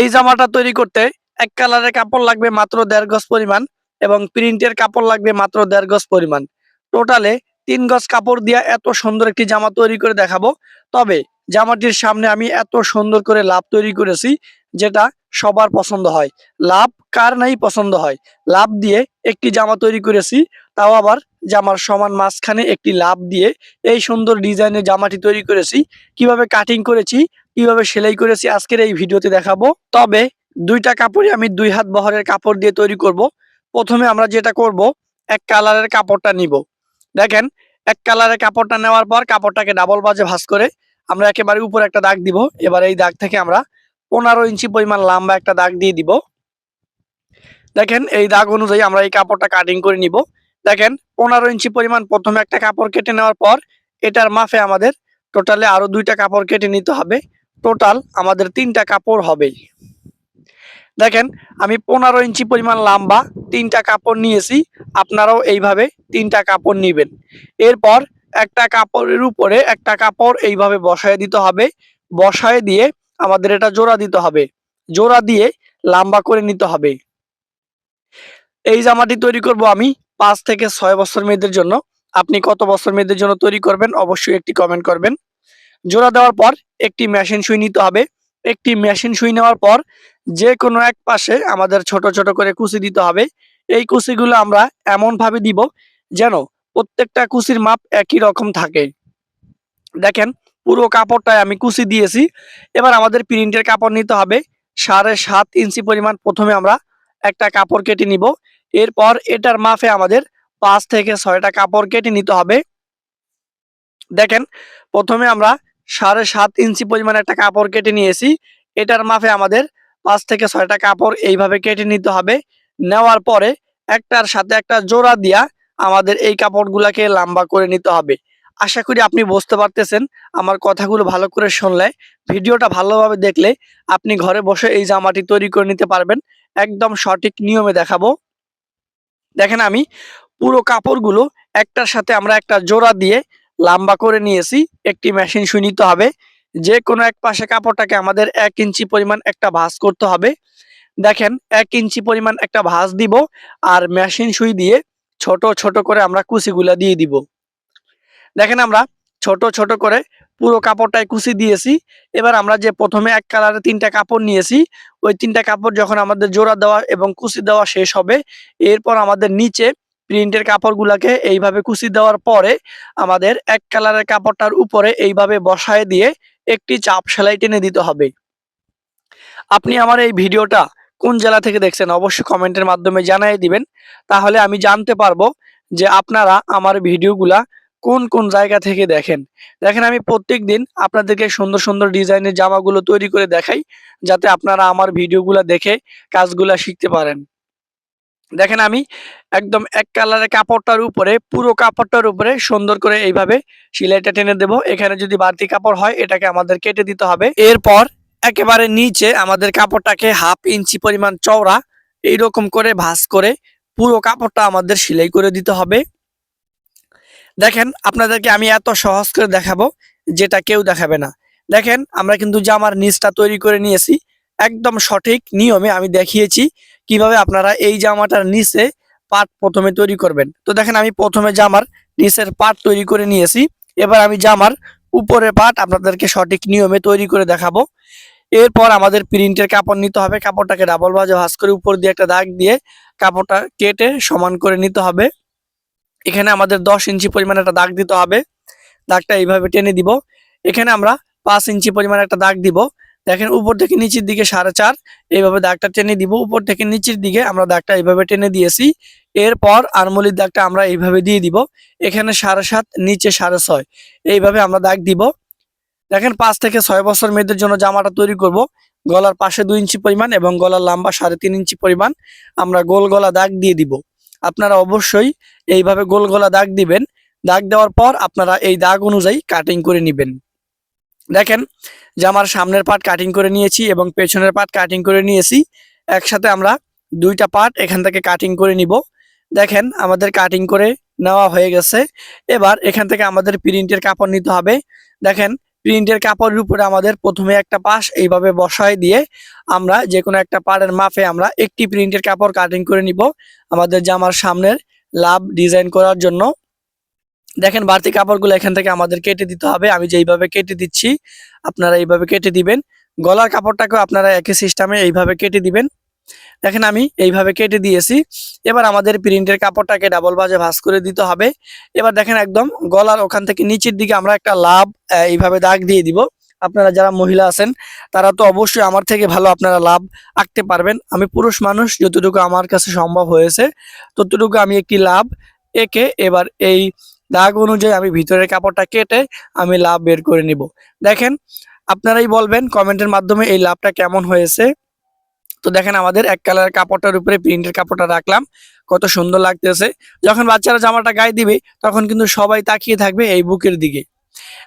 এই জামাটা তৈরি করতে এক কালারের কাপড় লাগবে মাত্র দেড় গজ পরিমাণ এবং প্রিন্টের কাপড় লাগবে মাত্র দেড় গজ পরিমাণ। টোটালে তিন গজ কাপড় দিয়ে এত সুন্দর একটি জামা তৈরি করে দেখাবো। তবে জামাটির সামনে আমি এত সুন্দর করে লাভ তৈরি করেছি যেটা সবার পছন্দ হয়। লাভ কার নাই পছন্দ হয়? লাভ দিয়ে একটি জামা তৈরি করেছি, তাও আবার জামার সমান মাঝখানে একটি লাভ দিয়ে এই সুন্দর ডিজাইনের জামাটি তৈরি করেছি। কীভাবে কাটিং করেছি? কীভাবে সেলাই করেছি আজকের এই ভিডিওতে দেখাবো। তবে দুইটা কাপড়ই আমি দুই হাত বহরের কাপড় দিয়ে তৈরি করব। প্রথমে আমরা যেটা করব, এক কালারের কাপড়টা নিব। দেখেন, এক কালারের কাপড়টা নেওয়ার পর কাপড়টাকে ডাবল বাজে ভাঁজ করে আমরা একেবারে উপরে একটা দাগ দিব। এবার এই দাগ থেকে আমরা পনেরো ইঞ্চি পরিমাণ লম্বা একটা দাগ দিয়ে দিব। দেখেন, এই দাগ অনুযায়ী আমরা এই কাপড়টা কাটিং করে নিব। দেখেন, পনেরো ইঞ্চি পরিমাণ প্রথমে একটা কাপড় কেটে নেওয়ার পর এটার মাফে আমাদের টোটালে আরও দুইটা কাপড় কেটে নিতে হবে। টোটাল আমাদের তিনটা কাপড় হবে। দেখেন, আমি পনেরো ইঞ্চি পরিমাণ লম্বা তিনটা কাপড় নিয়েছি, আপনারাও এইভাবে তিনটা কাপড় নিবেন। এরপর একটা কাপড়ের উপরে একটা কাপড় এইভাবে বসায় দিতে হবে। বসায় দিয়ে আমাদের এটা জোড়া দিতে হবে। জোড়া দিয়ে লম্বা করে নিতে হবে। এই জামাটি তৈরি করব আমি পাঁচ থেকে ছয় বছর মেয়েদের জন্য। আপনি কত বছর মেয়েদের জন্য তৈরি করবেন, অবশ্যই একটি কমেন্ট করবেন। জোড়া দেওয়ার পর একটি মেশিন সুই নিতে হবে। একটি মেশিন সুই নেওয়ার পর যে কোনো এক পাশে আমাদের ছোট ছোট করে কুচি দিতে হবে। এই কুচিগুলো আমরা এমন ভাবে দিব যেন প্রত্যেকটা কুচির মাপ একই রকম থাকে। দেখেন, পুরো কাপড়টায় আমি কুচি দিয়েছি। এবার আমাদের প্রিন্টের কাপড় নিতে হবে। সাড়ে সাত ইঞ্চি পরিমাণ প্রথমে আমরা একটা কাপড় কেটে নিব। এরপর এটার মাপে আমাদের পাঁচ থেকে ছয়টা কাপড় কেটে নিতে হবে। দেখেন, প্রথমে আমরা সাড়ে সাত ইঞ্চি পরিমাণ একটা কাপড় কেটে নিয়েছি। এটার মাপে আমাদের পাঁচ থেকে ছয়টা কাপড় এইভাবে কেটে নিতে হবে। নেওয়ার পরে একটার সাথে একটা জোড়া দিয়া আমাদের এই কাপড়গুলাকে লম্বা করে নিতে হবে। আশা করি আপনি বুঝতে পারতেছেন আমার কথাগুলো ভালো করে শুনলে। ভিডিওটা ভালোভাবে দেখলে আপনি ঘরে বসে এই জামাটি তৈরি করে নিতে পারবেন। একদম সঠিক নিয়মে দেখাবো। দেখেন আমি পুরো কাপড়গুলো একটার সাথে আমরা একটা জোড়া দিয়ে লম্বা করে নিয়েছি, একটি মেশিন সুই নিতে হবে। যে কোনো এক পাশে কাপড়টাকে আমাদের এক ইঞ্চি পরিমাণ একটা ভাঁজ করতে হবে। দেখেন, এক ইঞ্চি পরিমাণ একটা ভাঁজ দিব আর মেশিন সুই দিয়ে ছোট ছোট করে আমরা কুচিগুলা দিয়ে দিব। দেখেন আমরা ছোট ছোট করে পুরো কাপড়টায় কুচি দিয়েছি। এবার আমরা যে প্রথমে এক কালারে তিনটা কাপড় নিয়েছি, ওই তিনটা কাপড় যখন আমাদের জোড়া দেওয়া এবং কুচি দেওয়া শেষ হবে, এরপর আমাদের নিচে প্রিন্টের কাপড়গুলাকে এইভাবে কুচি দেওয়ার পরে আমাদের এক কালারের কাপড়টার উপরে এইভাবে বসায় দিয়ে একটি চাপ সেলাই টেনে দিতে হবে। আপনি আমার এই ভিডিওটা কোন জেলা থেকে দেখছেন অবশ্যই কমেন্টের মাধ্যমে জানিয়ে দিবেন। তাহলে আমি জানতে পারব যে আপনারা আমার ভিডিওগুলা কোন কোন জায়গা থেকে দেখেন। দেখেন, আমি প্রত্যেক দিন আপনাদেরকে সুন্দর সুন্দর ডিজাইনের জামাগুলো তৈরি করে দেখাই, যাতে আপনারা আমার ভিডিওগুলা দেখে কাজগুলা শিখতে পারেন। দেখেন আমি একদম এক কালারের কাপড়টার উপরে, পুরো কাপড়টার উপরে সুন্দর করে এইভাবে সেলাইটা টেনে দেব। এখানে যদি বাড়তি কাপড় হয়, এটাকে আমাদের কেটে দিতে হবে। এরপর একেবারে নিচে আমাদের কাপড়টাকে হাফ ইঞ্চি পরিমাণ চওড়া এইরকম করে ভাঁজ করে পুরো কাপড়টা আমাদের সেলাই করে দিতে হবে। দেখেন আপনাদেরকে আমি এত সহজ করে দেখাবো, যেটা কেউ দেখাবে না। দেখেন আমরা কিন্তু জামার নিচটা তৈরি করে নিয়েছি। একদম সঠিক নিয়মে আমি দেখিয়েছি। কীভাবে আপনারা এই জামাটার নিচে পাট প্রথমে তৈরি করবেন। তো দেখেন আমি প্রথমে জামার নিচের পাট তৈরি করে নিয়েছি। এবার আমি জামার উপরের পাট আপনাদেরকে সঠিক নিয়মে তৈরি করে দেখাবো। এরপর আমাদের প্রিন্টের কাপড় নিতে হবে। কাপড়টাকে ডাবল ভাজে ভাঁজ করে উপর দিয়ে একটা দাগ দিয়ে কাপড়টা কেটে সমান করে নিতে হবে। এখানে আমাদের দশ ইঞ্চি পরিমাণ একটা দাগ দিতে হবে। দাগটা এইভাবে টেনে দিব। এখানে আমরা পাঁচ ইঞ্চি পরিমাণ একটা দাগ দিব। দেখেন উপর থেকে নিচের দিকে সাড়ে চার, এইভাবে দাগটা টেনে দিব। উপর থেকে নিচের দিকে আমরা দাগটা এইভাবে টেনে দিয়েছি। এরপর আরমলির দাগটা আমরা এইভাবে দিয়ে দিব। এখানে সাড়ে সাত, নিচে সাড়ে ছয়, এইভাবে আমরা দাগ দিব। দেখেন পাঁচ থেকে ছয় বছর মেয়েদের জন্য জামাটা তৈরি করব। গলার পাশে দুই ইঞ্চি পরিমাণ এবং গলার লম্বা সাড়ে তিন ইঞ্চি পরিমাণ আমরা গোল গলা দাগ দিয়ে দিব। আপনারা অবশ্যই এইভাবে গোল গলা দাগ দিবেন। দাগ দেওয়ার পর আপনারা এই দাগ অনুযায়ী কাটিং করে নেবেন। দেখেন জামার সামনের পার্ট কাটিং করে নিয়েছি এবং পেছনের পার্ট কাটিং করে নিয়েছি। একসাথে আমরা দুইটা পার্ট এখান থেকে কাটিং করে নিব। দেখেন আমাদের কাটিং করে নেওয়া হয়ে গেছে। এবার এখান থেকে আমাদের প্রিন্টের কাপড় নিতে হবে। দেখেন প্রিন্টের কাপড়ের উপরে আমাদের প্রথমে একটা পাশ এইভাবে বসায় দিয়ে আমরা যে কোনো একটা পাড়ের মাপে আমরা একটি প্রিন্টের কাপড় কাটিং করে নিব। আমাদের জামার সামনের লাভ ডিজাইন করার জন্য দেখেন বাড়তি কাপড়গুলো এখান থেকে আমাদের কেটে দিতে হবে। আমি যেইভাবে কেটে দিচ্ছি, আপনারা এইভাবে কেটে দিবেন। গলার কাপড়টাকেও আপনারা একই সিস্টেমে এইভাবে কেটে দিবেন। দেখেন আমি এইভাবে কেটে দিয়েছি। এবার আমাদের প্রিন্টের কাপড়টাকে ডাবল বাজে ভাঁজ করে দিতে হবে। এবার দেখেন একদম গলার ওখান থেকে নিচের দিকে আমরা একটা লাভ এইভাবে দাগ দিয়ে দিব। আপনারা যারা মহিলা আছেন, তারা তো অবশ্যই আমার থেকে ভালো আপনারা লাভ আঁকতে পারবেন। আমি পুরুষ মানুষ, যতটুকু আমার কাছে সম্ভব হয়েছে, ততটুকু আমি একটি লাভ এঁকে এবার এই দাগ অনুযায়ী আমি ভিতরের কাপড়টা কেটে আমি লাভ বের করে নিব। দেখেন, আপনারাই বলবেন কমেন্টের মাধ্যমে এই লাভটা কেমন হয়েছে। তো দেখেন, আমাদের এক কালারের কাপড়টার উপরে প্রিন্টের কাপড়টা রাখলাম। কত সুন্দর লাগতেছে। যখন বাচ্চারা জামাটা গায়ে দিবে, তখন কিন্তু সবাই তাকিয়ে থাকবে এই বুকের দিকে।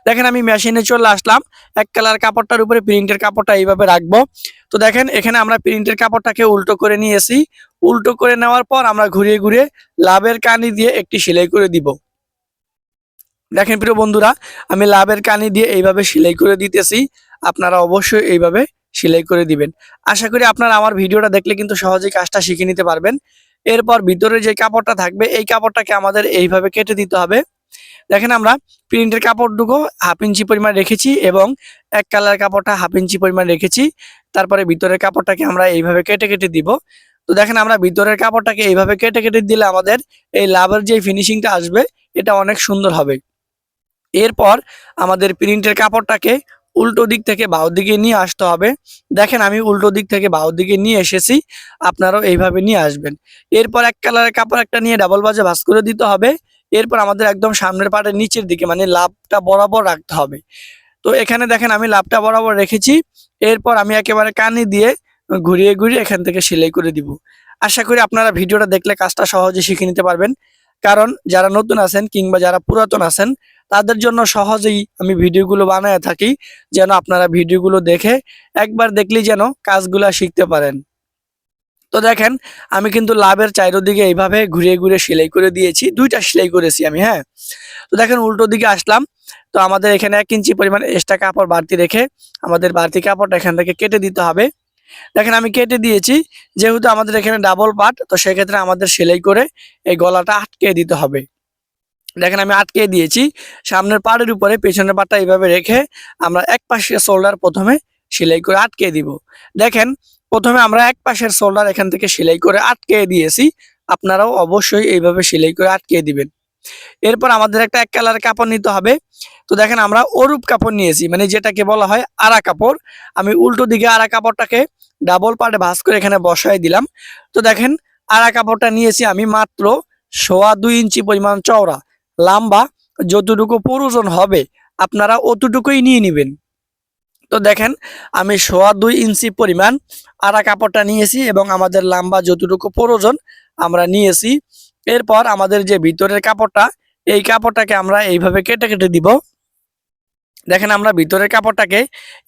দেখেন, আমি মেশিনে চলে আসলাম। এক কালার কাপড়টার উপরে প্রিন্টের কাপড়টা এইভাবে রাখব। তো দেখেন, এখানে আমরা প্রিন্টের কাপড়টাকে উল্টো করে নিয়েছি। উল্টো করে নেওয়ার পর আমরা ঘুরিয়ে ঘুরিয়ে লাভের কানি দিয়ে একটি সেলাই করে দিব। দেখেন প্রিয় বন্ধুরা, আমি লাভের কানি দিয়ে এইভাবে সেলাই করে দিতেছি। আপনারা অবশ্যই এইভাবে সেলাই করে দিবেন। আশা করি আপনারা আমার ভিডিওটা দেখলে কিন্তু সহজেই কাজটা শিখে নিতে পারবেন। এরপর ভিতরে যে কাপড়টা থাকবে, এই কাপড়টাকে আমাদের এইভাবে কেটে দিতে হবে। দেখেন আমরা প্রিন্টের কাপড়টুকু হাফ ইঞ্চি পরিমাণ রেখেছি এবং এক কালার কাপড়টা হাফ ইঞ্চি পরিমাণ রেখেছি। তারপরে ভিতরের কাপড়টাকে আমরা এইভাবে কেটে কেটে দিব। তো দেখেন আমরা ভিতরের কাপড়টাকে এইভাবে কেটে কেটে দিলে আমাদের এই লাভের যে ফিনিশিংটা আসবে, এটা অনেক সুন্দর হবে। এরপর আমাদের প্রিন্টের কাপড়টাকে উল্টো দিক থেকে বাউ দিকে নিয়ে আসতে হবে। দেখেন আমি উল্টো দিক থেকে বাউ দিকে নিয়ে এসেছি, আপনারাও এইভাবে নিয়ে আসবেন। এরপর এক কালারের কাপড় একটা নিয়ে ডাবল বাজে ভাঁজ করে দিতে হবে। এরপর আমাদের একদম সামনের পাটের নিচের দিকে মানে লাভটা বরাবর রাখতে হবে। তো এখানে দেখেন আমি লাভটা বরাবর রেখেছি। এরপর আমি একেবারে কানি দিয়ে ঘুরিয়ে ঘুরিয়ে এখান থেকে সেলাই করে দিব। আশা করি আপনারা ভিডিওটা দেখলে কাজটা সহজে শিখে নিতে পারবেন। কারণ যারা নতুন আছেন কিংবা যারা পুরাতন আছেন, তাদের জন্য সহজেই আমি ভিডিওগুলো বানায় থাকি, যেন আপনারা ভিডিওগুলো দেখে একবার দেখলেই যেন কাজগুলা শিখতে পারেন। তো দেখেন, আমি কিন্তু লাভের চারিদিকে এইভাবে ঘুরিয়ে ঘুরে সেলাই করে দিয়েছি, দুইটা সেলাই করেছি আমি হ্যাঁ। তো দেখেন, উল্টো দিকে আসলাম, তো আমাদের এখানে এক ইঞ্চি পরিমাণ এক্সট্রা কাপড় বাড়তি রেখে আমাদের বাড়তি কাপড়টা এখান থেকে কেটে দিতে হবে। দেখেন আমি কেটে দিয়েছি, যেহেতু আমাদের এখানে ডাবল পাট তো সেক্ষেত্রে আমাদের সেলাই করে এই গলাটা আটকে দিতে হবে। দেখেন আমি আটকে দিয়েছি, সামনের পাড়ের উপরে, পেছনের পাটটা এইভাবে রেখে আমরা এক পাশের শোল্ডার প্রথমে সেলাই করে আটকে দিব। দেখেন, প্রথমে আমরা এক পাশের শোল্ডার এখান থেকে সেলাই করে আটকে দিয়েছি, আপনারাও অবশ্যই এইভাবে সেলাই করে আটকে দিবেন। এরপর আমাদের একটা এক কালার কাপড় নিতে হবে তো দেখেন আমরা অরূপ কাপড় নিয়েছি মানে যেটাকে বলা হয় আরা কাপড়। আমি উল্টো দিকে আরা কাপড়টাকে ডাবল পার্টে ভাঁজ করে এখানে বসাই দিলাম। তো দেখেন আরা কাপড়টা নিয়েছি আমি মাত্র সোয়া দুই ইঞ্চি পরিমাণ চওড়া। লম্বা, যতটুকু প্রয়োজন হবে, আপনারা অতটুকুই নিয়ে নেবেন। তো দেখেন আমি সোয়া দুই ইঞ্চি পরিমাণ আরা কাপড়টা নিয়েছি এবং আমাদের লম্বা যতটুকু প্রয়োজন আমরা নিয়েছি। এরপর আমাদের যে ভিতরের কাপড়টা, এই কাপড়টাকে আমরা এইভাবে কেটে কেটে দিব। দেখেন আমরা ভিতরের কাপড়টাকে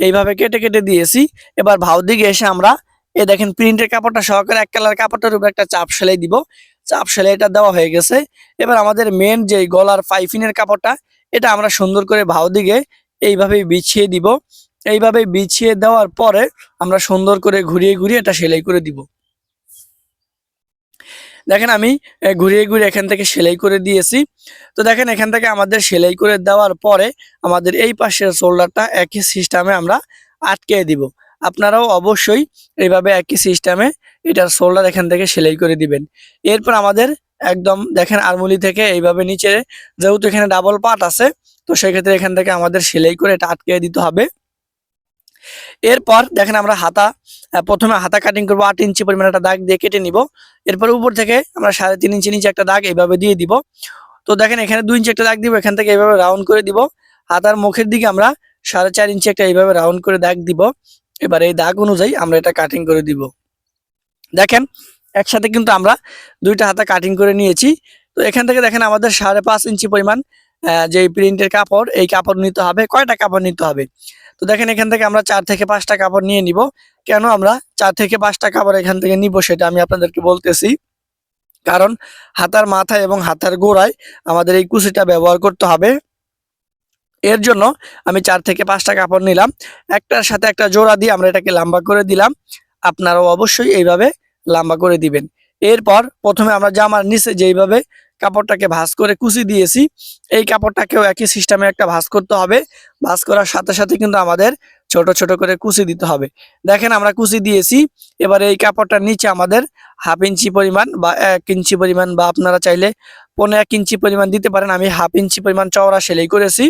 এইভাবে কেটে কেটে দিয়েছি। এবার ভাও দিকে এসে আমরা এ দেখেন প্রিন্টের কাপড়টা সহকারে এক কালার কাপড়টার উপর একটা চাপ সেলাই দিব। চাপ সেলাইটা দেওয়া হয়ে গেছে। এবার আমাদের মেন যে গলার পাইফিনের কাপড়টা, এটা আমরা সুন্দর করে ভাও দিকে এইভাবে বিছিয়ে দিব। এইভাবে বিছিয়ে দেওয়ার পরে আমরা সুন্দর করে ঘুরিয়ে ঘুরিয়ে এটা সেলাই করে দিব। দেখেন আমি ঘুরিয়ে ঘুরিয়ে এখান থেকে সেলাই করে দিয়েছি। তো দেখেন এখান থেকে আমাদের সেলাই করে দেওয়ার পরে আমাদের এই পাশের শোল্ডারটা একই সিস্টেমে আমরা আটকে দিব। আপনারাও অবশ্যই এইভাবে একই সিস্টেমে এটার শোল্ডার এখান থেকে সেলাই করে দিবেন। এরপর আমাদের একদম দেখেন আরমুলি থেকে এইভাবে নিচে, যেহেতু এখানে ডাবল পার্ট আছে, তো সেক্ষেত্রে এখান থেকে আমাদের সেলাই করে এটা আটকে দিতে হবে। এরপর দেখেন আমরা হাতা প্রথমে হাতা কাটিং করব, আট ইঞ্চি পরিমাণ একটা দাগ দিয়ে কেটে নিব। এরপর উপর থেকে আমরা সাড়ে তিন ইঞ্চি নিচে একটা দাগ এইভাবে দিয়ে দিব। তো দেখেন এখানে দুই ইঞ্চি একটা দাগ দিব, এখান থেকে এইভাবে রাউন্ড করে দিব। হাতার মুখের দিকে আমরা সাড়ে চার ইঞ্চি একটা এইভাবে রাউন্ড করে দাগ দিব। এবার এই দাগ অনুযায়ী আমরা এটা কাটিং করে দিব। দেখেন, একসাথে কিন্তু আমরা দুইটা হাতা কাটিং করে নিয়েছি। তো এখান থেকে দেখেন আমাদের সাড়ে পাঁচ ইঞ্চি পরিমাণ যে প্রিন্টের কাপড়, এই কাপড় নিতে হবে। কয়টা কাপড় নিতে হবে? তো দেখেন এখান থেকে আমরা চার থেকে পাঁচটা কাপড় নিয়ে নিব। কেন আমরা চার থেকে পাঁচটা কাপড় এখান থেকে নিব সেটা আমি আপনাদেরকে বলতেছি। কারণ হাতার মাথা এবং হাতার গোড়ায় আমাদের এই কুচিটা ব্যবহার করতে হবে। এর জন্য আমি চার থেকে পাঁচটা কাপড় নিলাম। একটার সাথে একটা জোড়া দিয়ে আমরা এটাকে লম্বা করে দিলাম। আপনারাও অবশ্যই এইভাবে লম্বা করে দিবেন। এরপর প্রথমে আমরা জামার নিচে যেইভাবে কাপড়টাকে ভাঁজ করে কুচি দিয়েছি। এই কাপড়টাকেও একই সিস্টেমে একটা ভাঁজ করতে হবে। ভাঁজ করার সাথে সাথে কিন্তু আমাদের ছোট ছোট করে কুচি দিতে হবে। দেখেন আমরা কুচি দিয়েছি। এবার এই কাপড়টার নিচে আমাদের হাফ ইঞ্চি পরিমাণ বা এক ইঞ্চি পরিমাণ বা আপনারা চাইলে পনেরো এক ইঞ্চি পরিমাণ দিতে পারেন। আমি হাফ ইঞ্চি পরিমাণ চওড়া সেলাই করেছি।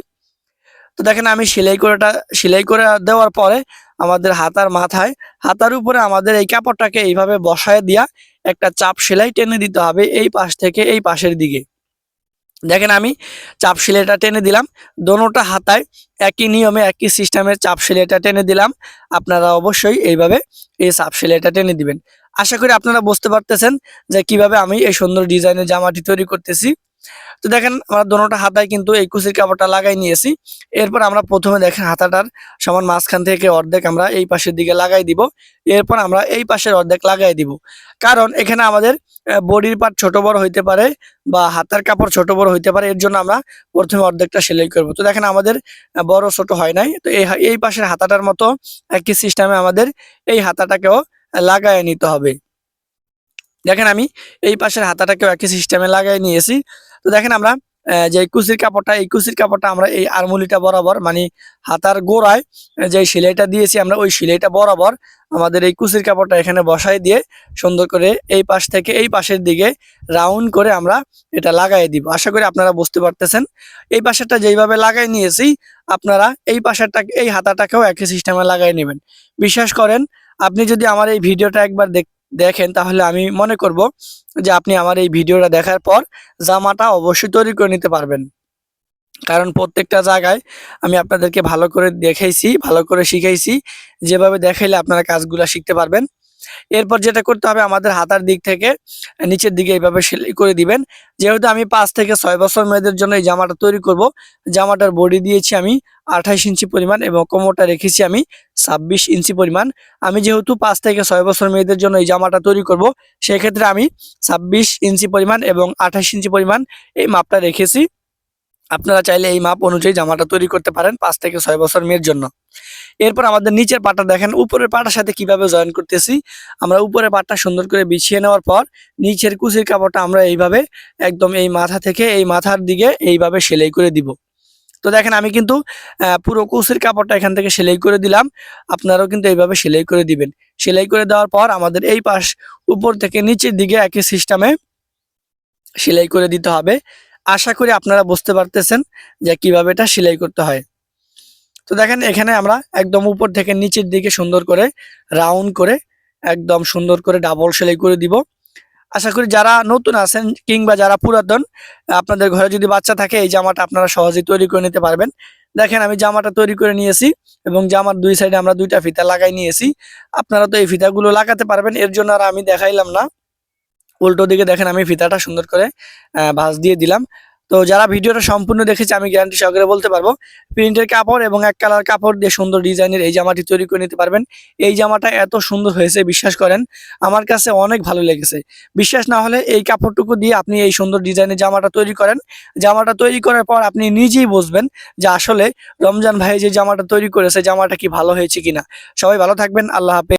তো দেখেন আমি সেলাই করেটা, সেলাই করে দেওয়ার পরে আমাদের হাতার মাথায়, হাতার উপরে আমাদের এই কাপড়টাকে এইভাবে বসায় দিয়া একটা চাপ সেলাই টেনে দিতে হবে এই পাশ থেকে এই পাশের দিকে। দেখেন আমি চাপ সেলাইটা টেনে দিলাম, দোনোটা হাতায় একই নিয়মে একই সিস্টেমের চাপ সেলাইটা টেনে দিলাম, আপনারা অবশ্যই এইভাবে এই চাপ সেলাইটা টেনে দিবেন। আশা করি আপনারা বুঝতে পারতেছেন যে কীভাবে আমি এই সুন্দর ডিজাইনের জামাটি তৈরি করতেছি। তো দেখেন, আমরা দোনোটা হাতায় কিন্তু এই কুচির কাপড়টা লাগাই নিয়েছি। এরপর আমরা প্রথমে দেখেন হাতাটার সমান মাঝখান থেকে অর্ধেক আমরা এই পাশের দিকে লাগাই দিব। এরপর আমরা এই পাশের অর্ধেক লাগাই দিব। কারণ এখানে আমাদের বডির পার্ট ছোট বড় হইতে পারে বা হাতার কাপড় ছোট বড় হইতে পারে, এর জন্য আমরা প্রথমে অর্ধেকটা সেলাই করব। তো দেখেন আমাদের বড় ছোট হয় নাই। তো এই এই পাশের হাতাটার মতো একই সিস্টেমে আমাদের এই হাতাটাকেও লাগায় নিতে হবে। দেখেন আমি এই পাশের হাতাটাকেও একই সিস্টেমে লাগাই নিয়েছি। তো দেখেন আমরা যে কুচির কাপড়টা, এই কুচির কাপড়টা আমরা এই আরমুলিটা বরাবর মানে হাতার গোড়ায় যে সেলাইটা দিয়েছি আমরা, ওই সেলাইটা বরাবর আমাদের এই কুচির কাপড়টা এখানে বসাই দিয়ে সুন্দর করে এই পাশ থেকে এই পাশের দিকে রাউন্ড করে আমরা এটা লাগাই দিব। আশা করি আপনারা বুঝতে পারতেছেন। এই পাশেরটা যেইভাবে লাগাই নিয়েছি, আপনারা এই পাশেরটা, এই হাতাটাকেও একই সিস্টেমে লাগাই নেবেন। বিশ্বাস করেন, আপনি যদি আমার এই ভিডিওটা একবার দেখ- দেখেন তাহলে আমি মনে করব যে আপনি আমার এই ভিডিওটা দেখার পর জামাটা অবশ্যই তৈরি করে নিতে পারবেন। কারণ প্রত্যেকটা জায়গায় আমি আপনাদেরকে ভালো করে দেখাইছি, ভালো করে শিখাইছি। যেভাবে দেখাইলে আপনারা কাজগুলা শিখতে পারবেন। এরপর যেটা করতে হবে আমাদের হাতার দিক থেকে, নিচের দিকে এইভাবে সেলাই করে দিবেন। যেহেতু আমি পাঁচ থেকে ছয় বছর মেয়েদের জন্য এই জামাটা তৈরি করব, জামাটার বডি দিয়েছি আমি আঠাইশ ইঞ্চি পরিমাণ এবং কোমরটা রেখেছি আমি ছাব্বিশ ইঞ্চি পরিমাণ। আমি যেহেতু পাঁচ থেকে ছয় বছর মেয়েদের জন্য এই জামাটা তৈরি করব, সেক্ষেত্রে আমি ছাব্বিশ ইঞ্চি পরিমাণ এবং আঠাশ ইঞ্চি পরিমাণ এই মাপটা রেখেছি। আপনারা চাইলে এই মাপ অনুযায়ী জামাটা তৈরি করতে পারেন পাঁচ থেকে ছয় বছর মেয়ের জন্য। এরপর আমাদের নিচের পাটা দেখেন, উপরের পাটার সাথে কীভাবে জয়েন করতেছি। আমরা উপরের পাটটা সুন্দর করে বিছিয়ে নেওয়ার পর নিচের কুচির কাপড়টা আমরা এইভাবে একদম এই মাথা থেকে এই মাথার দিকে এইভাবে সেলাই করে দিব। তো দেখেন আমি কিন্তু পুরো কুচির কাপড়টা এখান থেকে সেলাই করে দিলাম। আপনারাও কিন্তু এইভাবে সেলাই করে দিবেন। সেলাই করে দেওয়ার পর আমাদের এই পাশ উপর থেকে নিচের দিকে একই সিস্টেমে সেলাই করে দিতে হবে। আশা করি আপনারা বুঝতে পারতেছেন যে কীভাবে এটা সেলাই করতে হয়। তো দেখেন, এখানে আমরা একদম উপর থেকে নিচের দিকে সুন্দর করে রাউন্ড করে একদম সুন্দর করে ডাবল সেলাই করে দিব। আশা করি যারা নতুন আছেন কিংবা যারা পুরাতন, আপনাদের ঘরে যদি বাচ্চা থাকে, এই জামাটা আপনারা সহজেই তৈরি করে নিতে পারবেন। দেখেন, আমি জামাটা তৈরি করে নিয়েছি এবং জামার দুই সাইডে আমরা দুইটা ফিতা লাগাই নিয়েছি। আপনারা তো এই ফিতাগুলো লাগাতে পারবেন, এর জন্য আর আমি দেখাইলাম না। উল্টো দিকে দেখেন আমি ফিতাটা সুন্দর করে ভাঁজ দিয়ে দিলাম। তো যারা ভিডিওটা সম্পূর্ণ দেখেছে, আমি গ্যারান্টি সহকারে বলতে পারব, প্রিন্টের কাপড় এবং এক কালার কাপড় দিয়ে সুন্দর ডিজাইনের এই জামাটি তৈরি করে নিতে পারবেন। এই জামাটা এত সুন্দর হয়েছে, বিশ্বাস করেন, আমার কাছে অনেক ভালো লেগেছে। বিশ্বাস না হলে এই কাপড়টুকু দিয়ে আপনি এই সুন্দর ডিজাইনের জামাটা তৈরি করেন। জামাটা তৈরি করার পর আপনি নিজেই বুঝবেন যে আসলে রমজান ভাই যে জামাটা তৈরি করেছে, জামাটা কি ভালো হয়েছে কিনা। সবাই ভালো থাকবেন, আল্লাহ হাফেজ।